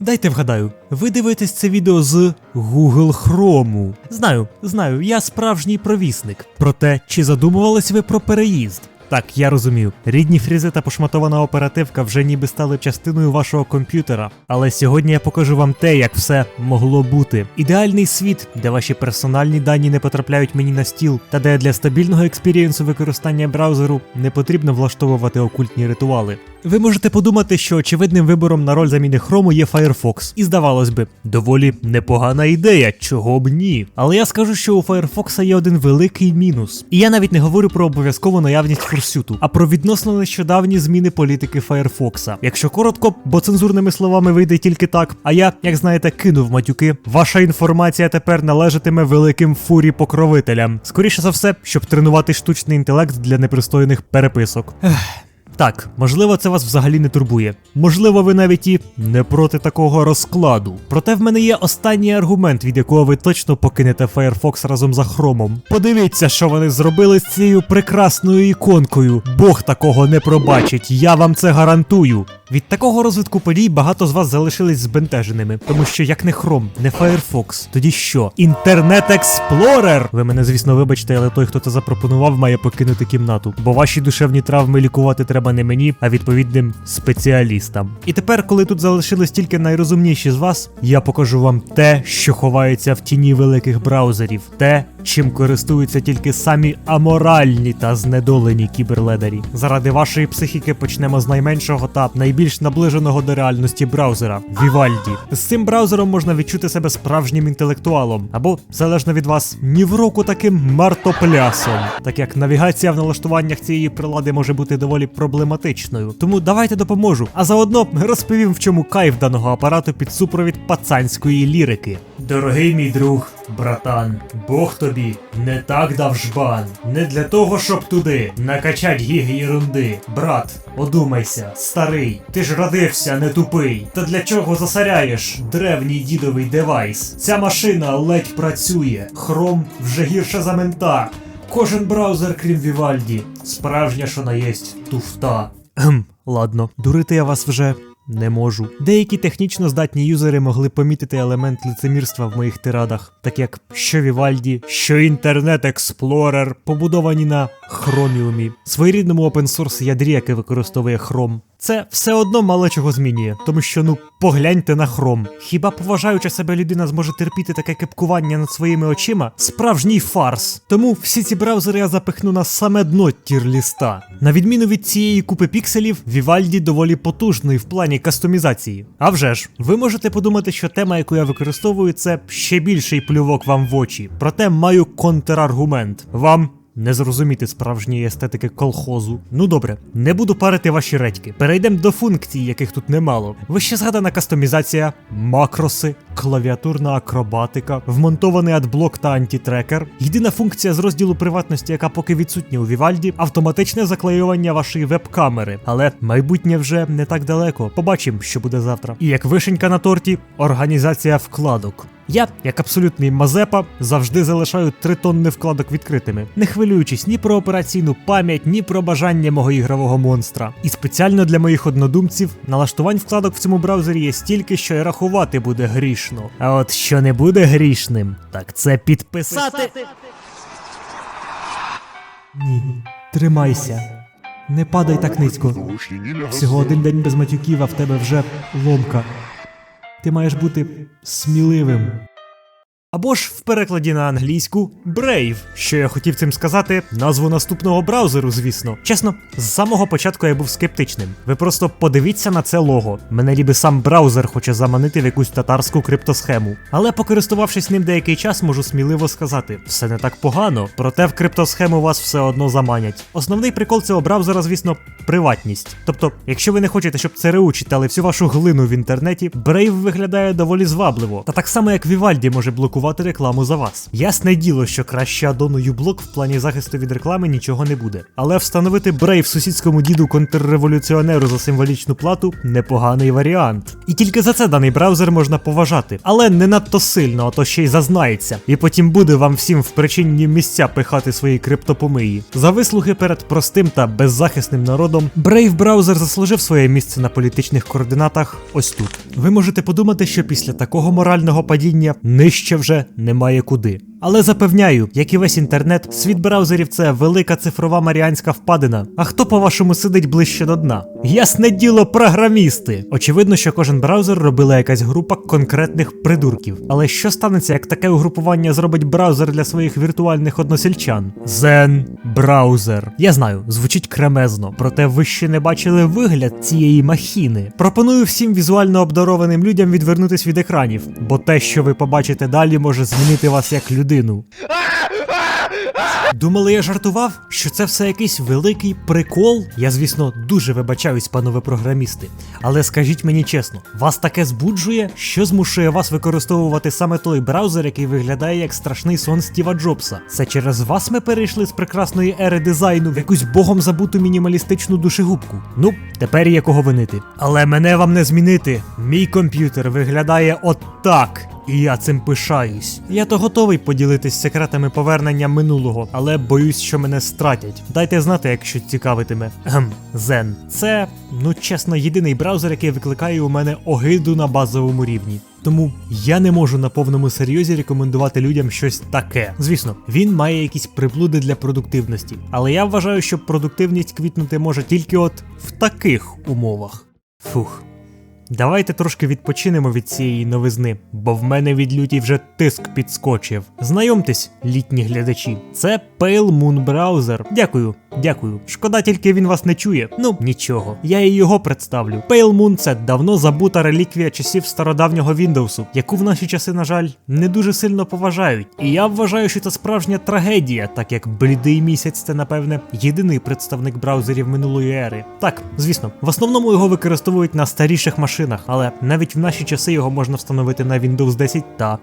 Дайте вгадаю, ви дивитесь це відео з Google Chrome. Знаю, знаю, я справжній провісник. Проте, чи задумувались ви про переїзд? Так, я розумію. Рідні фрізи та пошматована оперативка вже ніби стали частиною вашого комп'ютера. Але сьогодні я покажу вам те, як все могло бути. Ідеальний світ, де ваші персональні дані не потрапляють мені на стіл, та де для стабільного експірієнсу використання браузеру не потрібно влаштовувати окультні ритуали. Ви можете подумати, що очевидним вибором на роль заміни Chrome є Firefox. І здавалось би, доволі непогана ідея, чого б ні. Але я скажу, що у Firefox є один великий мінус. І я навіть не говорю про обов'язкову наявність фурсюту, а про відносно нещодавні зміни політики Firefox. Якщо коротко, бо цензурними словами вийде тільки так. А я, як знаєте, кинув матюки. Ваша інформація тепер належатиме великим фурі покровителям. Скоріше за все, щоб тренувати штучний інтелект для непристойних переписок. Ех. Так, можливо, це вас взагалі не турбує. Можливо, ви навіть і не проти такого розкладу. Проте в мене є останній аргумент, від якого ви точно покинете Firefox разом за хромом. Подивіться, що вони зробили з цією прекрасною іконкою. Бог такого не пробачить, я вам це гарантую. Від такого розвитку подій багато з вас залишились збентеженими, тому що як не Chrome, не Firefox, тоді що? Інтернет Експлорер! Ви мене, звісно, вибачте, але той, хто це запропонував, має покинути кімнату, бо ваші душевні травми лікувати треба не мені, а відповідним спеціалістам. І тепер, коли тут залишились тільки найрозумніші з вас, я покажу вам те, що ховається в тіні великих браузерів, те, чим користуються тільки самі аморальні та знедолені кіберледарі. Заради вашої психіки почнемо з найменшого та найбільш наближеного до реальності браузера Vivaldi. З цим браузером можна відчути себе справжнім інтелектуалом, або залежно від вас, ні в року таким мартоплясом, так як навігація в налаштуваннях цієї прилади може бути доволі проблематичною. Тому давайте допоможу. А заодно розповім, в чому кайф даного апарату під супровід пацанської лірики. Дорогий мій друг, братан, Бог тобі не так дав жбан. Не для того, щоб туди накачать гіги єрунди. Брат, одумайся, старий, ти ж родився не тупий. Та для чого засоряєш древній дідовий девайс? Ця машина ледь працює. Хром вже гірше за мента. Кожен браузер, крім Вівальді, справжня що наєсть туфта. Ладно, дурити я вас вже не можу. Деякі технічно здатні юзери могли помітити елемент лицемірства в моїх тирадах, так як що Вівальді, що Інтернет Експлорер побудовані на хроміумі, своєрідному опенсорс ядрі, яке використовує хром. Це все одно мало чого змінює, тому що ну погляньте на хром. Хіба поважаюча себе людина зможе терпіти таке кепкування над своїми очима? Справжній фарс. Тому всі ці браузери я запихну на саме дно тір-ліста. На відміну від цієї купи пікселів, Vivaldi доволі потужний в плані кастомізації. А вже ж, ви можете подумати, що тема, яку я використовую, це ще більший плювок вам в очі. Проте маю контраргумент. Вам не зрозуміти справжньої естетики колхозу. Ну добре, не буду парити ваші редьки. Перейдемо до функцій, яких тут немало. Вище згадана кастомізація, макроси, клавіатурна акробатика, вмонтований адблок та антитрекер. Єдина функція з розділу приватності, яка поки відсутня у Вівальді, автоматичне заклеювання вашої веб-камери. Але майбутнє вже не так далеко. Побачимо, що буде завтра. І як вишенька на торті, організація вкладок. Я, як абсолютний мазепа, завжди залишаю три тонни вкладок відкритими, не хвилюючись ні про операційну пам'ять, ні про бажання мого ігрового монстра. І спеціально для моїх однодумців налаштувань вкладок в цьому браузері є стільки, що й рахувати буде грішно. А от що не буде грішним, так це підписати. Ні, тримайся. Не падай так низько. Всього один день без матюків, а в тебе вже ломка. Ти маєш бути сміливим. Або ж в перекладі на англійську Brave. Що я хотів цим сказати, назву наступного браузеру, звісно. Чесно, з самого початку я був скептичним. Ви просто подивіться на це лого. Мене ніби сам браузер хоче заманити в якусь татарську криптосхему. Але покористувавшись ним деякий час, можу сміливо сказати, все не так погано, проте в криптосхему вас все одно заманять. Основний прикол цього браузера, звісно, приватність. Тобто, якщо ви не хочете, щоб ЦРУ читали всю вашу глину в інтернеті, Brave виглядає доволі звабливо. Та так само, як Vivaldi може блокувати заблокувати рекламу за вас. Ясне діло, що краще адону uBlock в плані захисту від реклами нічого не буде. Але встановити брейв сусідському діду контрреволюціонеру за символічну плату непоганий варіант. І тільки за це даний браузер можна поважати, але не надто сильно, а то ще й зазнається. І потім буде вам всім в причинні місця пихати свої криптопомиї. За вислуги перед простим та беззахисним народом, Brave браузер заслужив своє місце на політичних координатах ось тут. Ви можете подумати, що після такого морального падіння нижче вже немає куди. Але запевняю, як і весь інтернет, світ браузерів це велика цифрова маріанська впадина. А хто, по-вашому, сидить ближче до дна? Ясне діло, програмісти! Очевидно, що кожен браузер робила якась група конкретних придурків. Але що станеться, як таке угрупування зробить браузер для своїх віртуальних односельчан? Zen браузер. Я знаю, звучить кремезно, проте ви ще не бачили вигляд цієї махіни. Пропоную всім візуально обдарованим людям відвернутись від екранів, бо те, що ви побачите далі, може змінити вас як людину. Думали, я жартував, що це все якийсь великий прикол. Я, звісно, дуже вибачаюсь, панове програмісти. Але скажіть мені чесно, вас таке збуджує, що змушує вас використовувати саме той браузер, який виглядає як страшний сон Стіва Джобса. Це через вас ми перейшли з прекрасної ери дизайну в якусь богом забуту мінімалістичну душегубку. Ну, тепер є кого винити. Але мене вам не змінити. Мій комп'ютер виглядає от так. І я цим пишаюсь. Я то готовий поділитись секретами повернення минулого, але боюсь, що мене стратять. Дайте знати, якщо цікавитиме. Ем, Zen. Це, ну чесно, єдиний браузер, який викликає у мене огиду на базовому рівні. Тому я не можу на повному серйозі рекомендувати людям щось таке. Звісно, він має якісь приблуди для продуктивності, але я вважаю, що продуктивність квітнути може тільки от в таких умовах. Фух. Давайте трошки відпочинемо від цієї новизни, бо в мене від люті вже тиск підскочив. Знайомтесь, літні глядачі, це Pale Moon браузер. Дякую, дякую. Шкода, тільки він вас не чує. Ну нічого, я і його представлю. Pale Moon це давно забута реліквія часів стародавнього Windows, яку в наші часи, на жаль, не дуже сильно поважають. І я вважаю, що це справжня трагедія, так як блідий місяць це, напевне, єдиний представник браузерів минулої ери. Так, звісно, в основному його використовують на старіших машинах, але навіть в наші часи його можна встановити на Windows 10 та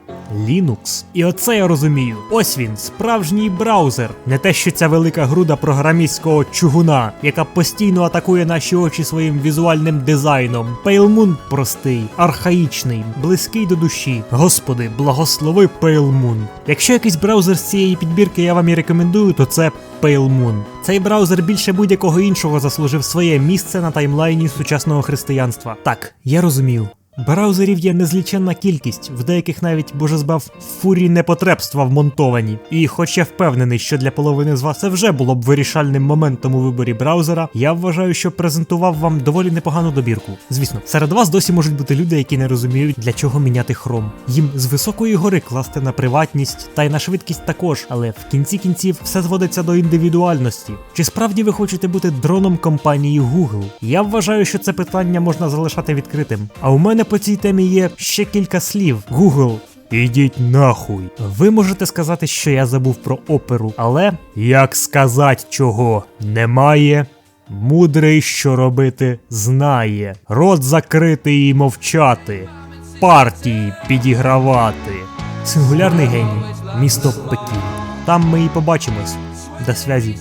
Linux. І оце я розумію. Ось він, справжній браузер. Не те, що ця велика груда програмістського чугуна, яка постійно атакує наші очі своїм візуальним дизайном. Moon простий, архаїчний, близький до душі. Господи, благослови Moon. Якщо якийсь браузер з цієї підбірки я вам і рекомендую, то це Pale. Цей браузер більше будь-якого іншого заслужив своє місце на таймлайні сучасного християнства. Так, я розумію. Браузерів є незліченна кількість, в деяких навіть боже збав фурі непотребства вмонтовані. І хоч я впевнений, що для половини з вас це вже було б вирішальним моментом у виборі браузера, я вважаю, що презентував вам доволі непогану добірку. Звісно, серед вас досі можуть бути люди, які не розуміють, для чого міняти хром. Їм з високої гори класти на приватність та й на швидкість також, але в кінці кінців все зводиться до індивідуальності. Чи справді ви хочете бути дроном компанії Google? Я вважаю, що це питання можна залишати відкритим. А у мене по цій темі є ще кілька слів. Google. Ідіть нахуй. Ви можете сказати, що я забув про оперу, але як сказати чого немає. Мудрий, що робити, знає. Рот закритий і мовчати. Партії підігравати. Сингулярний геній. Місто Пекін. Там ми і побачимось. До связі.